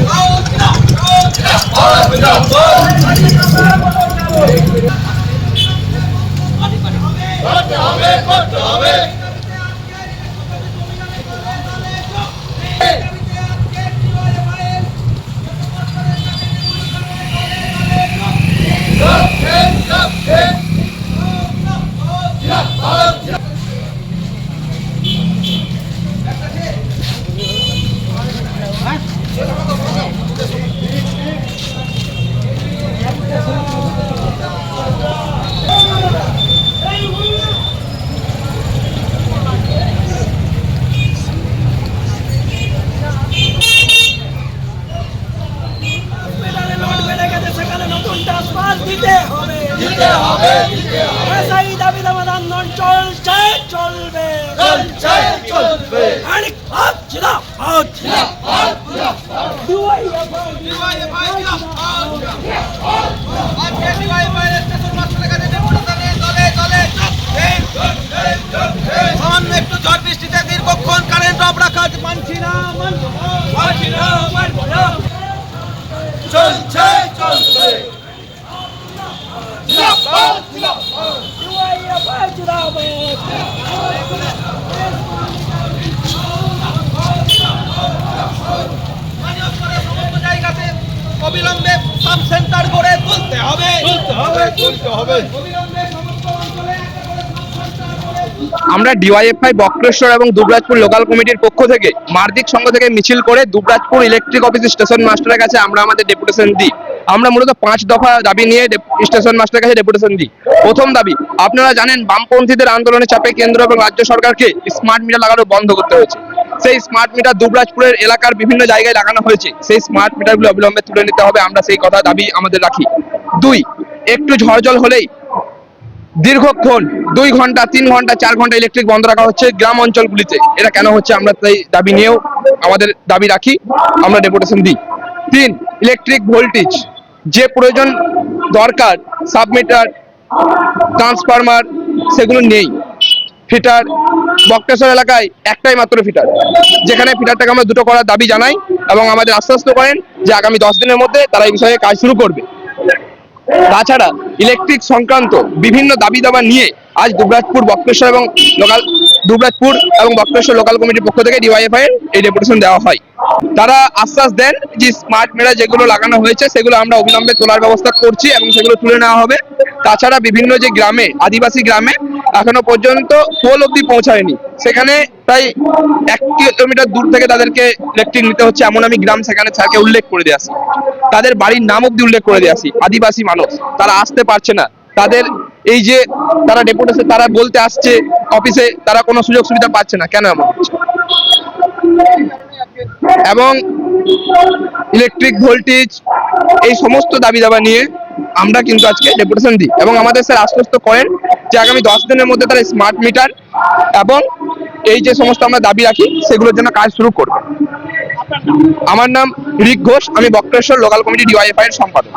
Oh! হবে দিতে হবে। দাবি আন্দোলন চলছে চলবে। চলছে চলবে। আরে ভাগ জিরা ভাগ জিরা ভাগ জিরা সামান্য একটু ঝড় বৃষ্টিতে দীর্ঘক্ষণ কারেন্ট অফ রাখা মানছি না মানছি না চলছে চলছে হবে। তুলতে হবে তুলতে হবে। আমরা ডিওয়াইএফআই বক্রেশ্বর এবং দুবরাজপুর লোকাল কমিটির পক্ষ থেকে মার্দিক সংঘ থেকে মিছিল করে দুবরাজপুর ইলেকট্রিক অফিস স্টেশন মাস্টারের কাছে আমরা আমাদের ডেপুটেশন দিই। আমরা মূলত পাঁচ দফা দাবি নিয়ে স্টেশন মাস্টারের কাছে ডেপুটেশন দিই। প্রথম দাবি আপনারা জানেন বামপন্থীদের আন্দোলনের চাপে কেন্দ্র এবং রাজ্য সরকারকে স্মার্ট মিটার লাগানো বন্ধ করতে হয়েছে। সেই স্মার্ট মিটার দুবরাজপুরের এলাকার বিভিন্ন জায়গায় লাগানো হয়েছে। সেই স্মার্ট মিটারগুলো অবিলম্বে তুলে নিতে হবে, আমরা সেই কথা দাবি আমাদের রাখি। দুই, একটু ঝড়জল হলেই দীর্ঘক্ষণ, দুই ঘণ্টা, তিন ঘণ্টা, চার ঘণ্টা ইলেকট্রিক বন্ধ রাখা হচ্ছে গ্রাম অঞ্চলগুলিতে। এটা কেন হচ্ছে আমরা তাই দাবি নিয়েও আমাদের দাবি রাখি, আমরা ডেপুটেশন দিই। তিন ইলেকট্রিক ভোল্টেজ যে প্রয়োজন দরকার সাবমিটার ট্রান্সফরমার সেগুলো নেই। ফিটার বক্রেশ্বর এলাকায় একটাই মাত্র ফিটার। যেখানে ফিটারটাকে আমরা দুটো করার দাবি জানাই এবং আমাদের আশ্বস্ত করেন যে আগামী দশ দিনের মধ্যে তারা এই বিষয়ে কাজ শুরু করবে। তাছাড়া ইলেকট্রিক সংক্রান্ত বিভিন্ন দাবি দাবা নিয়ে আজ দুবরাজপুর বক্রেশ্বর এবং লোকাল দুবরাজপুর এবং বক্রেশ্বর লোকাল কমিটির পক্ষ থেকে ডিওয়াইএফআই এর এই ডেপুটেশন দেওয়া হয়। তারা আশ্বাস দেন যে স্মার্ট মিটার যেগুলো লাগানো হয়েছে, সেগুলো আমরা অবিলম্বে তোলার ব্যবস্থা করছি এবং সেগুলো তুলে নেওয়া হবে। তাছাড়া বিভিন্ন যে গ্রামে, আদিবাসী গ্রামে এখনও পর্যন্ত পোল অব্দি পৌঁছায়নি। সেখানে প্রায় এক কিলোমিটার দূর থেকে তাদেরকে ইলেকট্রিক নিতে হচ্ছে, এমন আমি গ্রাম সেখানে স্যারকে উল্লেখ করে দিয়ে আসি। তাদের বাড়ির নাম অব্দি উল্লেখ করে দিয়ে আসি, আদিবাসী মানুষ। তারা আসতে পারছে না। তাদের এই যে তারা ডেপুটেশন তারা বলতে আসছে অফিসে তারা কোনো সুযোগ সুবিধা পাচ্ছে না। কেন এমন হচ্ছে? এবং ইলেকট্রিক ভোল্টেজ এই সমস্ত দাবি দাবা নিয়ে আমরা কিন্তু আজকে ডেপুটেশন দিই। এবং আমাদের স্যার আশ্বস্ত করেন যে আগামী দশ দিনের মধ্যে তারা স্মার্ট মিটার এবং এই যে সমস্ত আমরা দাবি রাখি, সেগুলোর জন্য কাজ শুরু করবে। আমার নাম রিক ঘোষ, আমি বক্রেশ্বর লোকাল কমিটি ডিওয়াইএফআই এর সম্পাদক।